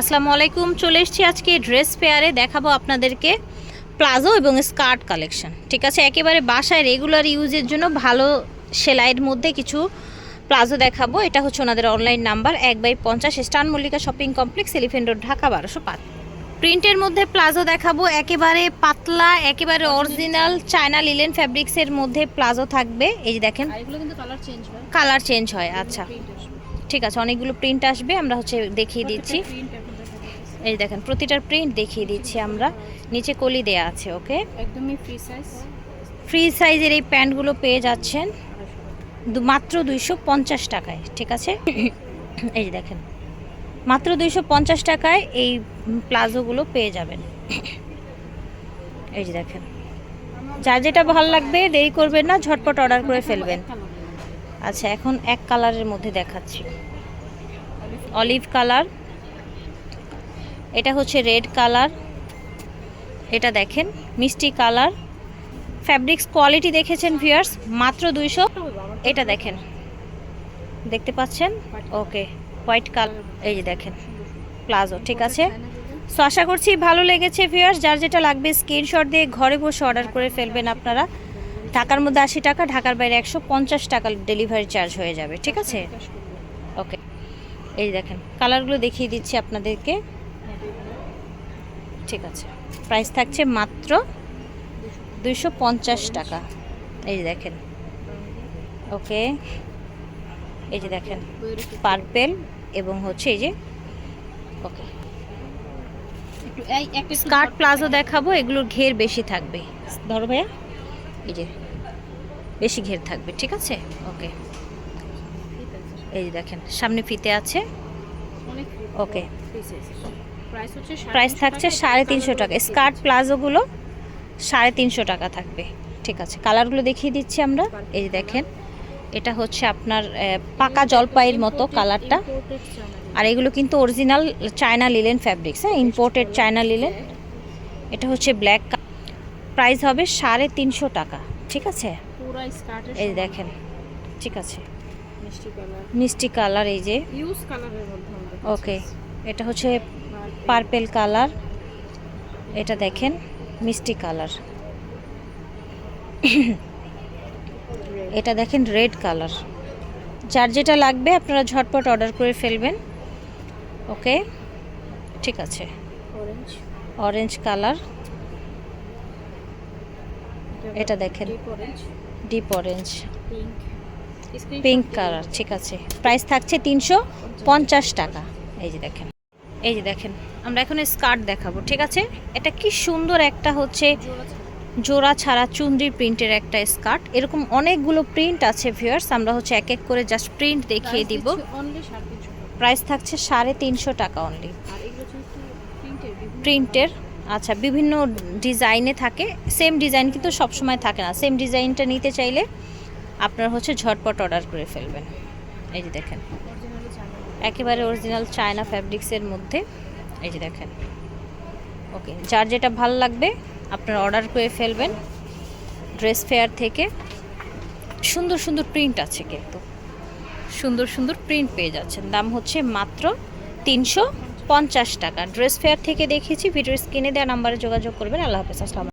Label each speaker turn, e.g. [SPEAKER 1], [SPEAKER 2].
[SPEAKER 1] আসসালামু আলাইকুম চলে এসেছি আজকে ড্রেস পেয়ারে দেখাবো আপনাদেরকে প্লাজো এবং স্কার্ট কালেকশন। ঠিক আছে একেবারে বাসায় রেগুলার ইউজের জন্য ভালো সেলাইয়ের মধ্যে কিছু প্লাজো দেখাবো। এটা হচ্ছে ওনাদের অনলাইন নাম্বার এক বাই পঞ্চাশ স্টান Mallika shopping complex elephant road Dhaka বারোশো পাঁচ। প্রিন্টের মধ্যে প্লাজো দেখাবো একেবারে পাতলা একেবারে অরিজিনাল চায়না লিলেন ফ্যাব্রিক্সের মধ্যে প্লাজো থাকবে। এই যে দেখেন
[SPEAKER 2] কালার চেঞ্জ হয়।
[SPEAKER 1] আচ্ছা। ঠিক আছে অনেকগুলো প্রিন্ট আসবে আমরা হচ্ছে দেখিয়ে দিচ্ছি
[SPEAKER 2] প্রিন্ট এখন দেখা যাচ্ছে।
[SPEAKER 1] এই দেখেন প্রতিটার প্রিন্ট দেখিয়ে দিচ্ছি আমরা। নিচে কলি দেয়া আছে ওকে?
[SPEAKER 2] একদমই ফ্রি সাইজ
[SPEAKER 1] ফ্রি সাইজের এই প্যান্টগুলো পেয়ে যাচ্ছেন মাত্র দুইশো পঞ্চাশ টাকায় ঠিক আছে? এই যে দেখেন মাত্র দুইশো পঞ্চাশ টাকায় এই প্লাজোগুলো পেয়ে যাবেন। এই যে দেখেন যার যেটা ভালো লাগবে দেরি করবেন না ঝটপট অর্ডার করে ফেলবেন। আচ্ছা এখন এক কালারের মধ্যে দেখাচ্ছি। অলিভ কালার এটা হচ্ছে রেড কালার। এটা দেখেন, মিষ্টি কালার। ফ্যাব্রিক্স কোয়ালিটি দেখেছেন ভিউয়ার্স, মাত্র দুইশো। এটা দেখেন, দেখতে পাচ্ছেন? ওকে, হোয়াইট কালার, এই যে দেখেন, প্লাজো, ঠিক আছে? সো আশা করছি ভালো লেগেছে ভিউয়ার্স, যার যেটা লাগবে স্ক্রিনশট দিয়ে ঘরে বসে অর্ডার করে ফেলবেন আপনারা। ঢাকার মধ্যে আশি টাকা, ঢাকার বাইরে একশো পঞ্চাশ টাকা ডেলিভারি চার্জ হয়ে যাবে, ঠিক আছে? ওকে, এই দেখেন, কালারগুলো দেখিয়ে দিচ্ছি আপনাদেরকে। ঠিক আছে। প্রাইস থাকছে মাত্র দুইশো পঞ্চাশ টাকা। এই যে দেখেন। ওকে এই যে দেখেন পার্পেল এবং হচ্ছে এই যে ওকে স্কার্ট প্লাজো দেখাবো এগুলোর ঘের বেশি থাকবে। ধরো ভাইয়া। এই যে বেশি ঘের থাকবে ঠিক আছে? ওকে এই যে দেখেন সামনে ফিতে আছে। ওকে
[SPEAKER 2] প্রাইস
[SPEAKER 1] থাকছে সাড়ে তিনশো টাকা। স্কার্ট প্লাজোগুলো সাড়ে তিনশো টাকা থাকবে। ঠিক আছে কালারগুলো দেখিয়ে দিচ্ছি আমরা। এই যে দেখেন এটা হচ্ছে আপনার পাকা জলপাইয়ের মতো কালারটা। আর এগুলো কিন্তু অরিজিনাল চায়না লিলেন ফ্যাব্রিক্স হ্যাঁ ইম্পোর্টেড চায়না লিলেন এটা হচ্ছে ব্ল্যাক প্রাইস হবে সাড়ে তিনশো টাকা। ঠিক আছে? এই দেখেন ঠিক আছে।
[SPEAKER 2] মিষ্টি কালার।
[SPEAKER 1] এই যে। ওকে এটা হচ্ছে পার্পেল কালার এটা দেখেন মিষ্টি কালার। এটা দেখেন রেড কালার। যার যেটা লাগবে আপনারা ঝটপট অর্ডার করে ফেলবেন। ওকে? ঠিক আছে।
[SPEAKER 2] Orange
[SPEAKER 1] orange colour. এটা দেখেন। ডিপ অরেঞ্জ
[SPEAKER 2] পিঙ্ক
[SPEAKER 1] কালার ঠিক আছে। প্রাইস থাকছে তিনশো পঞ্চাশ টাকা। এই যে দেখেন। এই যে দেখেন আমরা এখন স্কার্ট দেখাবো ঠিক আছে? এটা কি সুন্দর একটা হচ্ছে জোড়া ছাড়া চুনরি প্রিন্টের একটা স্কার্ট। এরকম অনেকগুলো প্রিন্ট আছে ভিউয়ার্স আমরা হচ্ছে এক এক করে জাস্ট প্রিন্ট দেখিয়ে দিব। প্রাইস থাকছে সাড়ে তিনশো টাকা অনলি
[SPEAKER 2] প্রিন্টের
[SPEAKER 1] আচ্ছা বিভিন্ন ডিজাইনে থাকে। সেম ডিজাইন কিন্তু সবসময় থাকে না। সেম ডিজাইনটা নিতে চাইলে আপনার হচ্ছে ঝটপট অর্ডার করে ফেলবেন। এই যে দেখেন। একেবারে অরিজিনাল চায়না ফ্যাব্রিক্সের মধ্যে। এই যে দেখেন। ওকে যার যেটা ভালো লাগবে, আপনারা অর্ডার করে ফেলবেন। ড্রেস ফেয়ার থেকে। সুন্দর সুন্দর প্রিন্ট আছে কিন্তু। সুন্দর সুন্দর প্রিন্ট পেয়ে যাচ্ছেন। দাম হচ্ছে মাত্র তিনশো পঞ্চাশ টাকা। ড্রেস ফেয়ার থেকে দেখেছি ভিডিও স্ক্রিনে দেওয়া নাম্বারে যোগাযোগ করবেন। আল্লাহ হাফেজ, আসসালাম